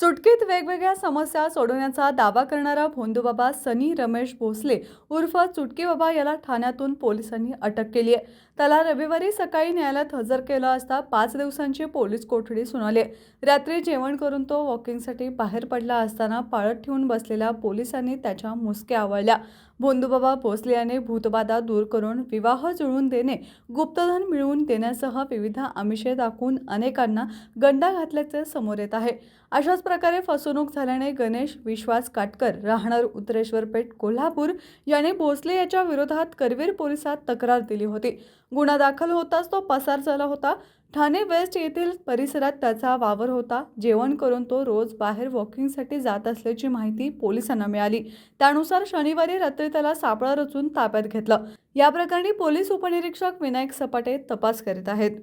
चुटकीत वेगवेगळ्या समस्या सोडवण्याचा दावा करणारा भोंदूबाबा सनी रमेश भोसले उर्फ चुटकीबाबा याला ठाण्यातून पोलिसांनी अटक केली आहे. त्याला रविवारी सकाळी न्यायालयात हजर केलं असता पाच दिवसांची पोलीस कोठडी सुनावली आहे. रात्री जेवण करून तो वॉकिंगसाठी बाहेर पडला असताना पाळत ठेवून बसलेल्या पोलिसांनी त्याच्या मुसक्या आवळल्या. भोंदूबाबा भोसले याने भूतबाधा दूर करून विवाह जुळवून देणे गुप्तधन मिळवून देण्यासह विविध आमिषे दाखवून अनेकांना गंडा घातल्याचे समोर येत आहे. अशाच प्रकारे फसवणूक झाल्याने गणेश विश्वास काटकर राहणार उत्तरेश्वर पेठ कोल्हापूर याने भोसले याच्या विरोधात करवीर पोलिसात तक्रार दिली होती. गुन्हा दाखल होताच तो पसार झाला होता. ठाणे वेस्ट येथील परिसरात त्याचा वावर होता. जेवण करून तो रोज बाहेर वॉकिंगसाठी जात असल्याची माहिती पोलिसांना मिळाली. त्यानुसार शनिवारी रात्री त्याला सापळा रचून ताब्यात घेतलं. या प्रकरणी पोलीस उपनिरीक्षक विनायक सपाटे तपास करीत आहेत.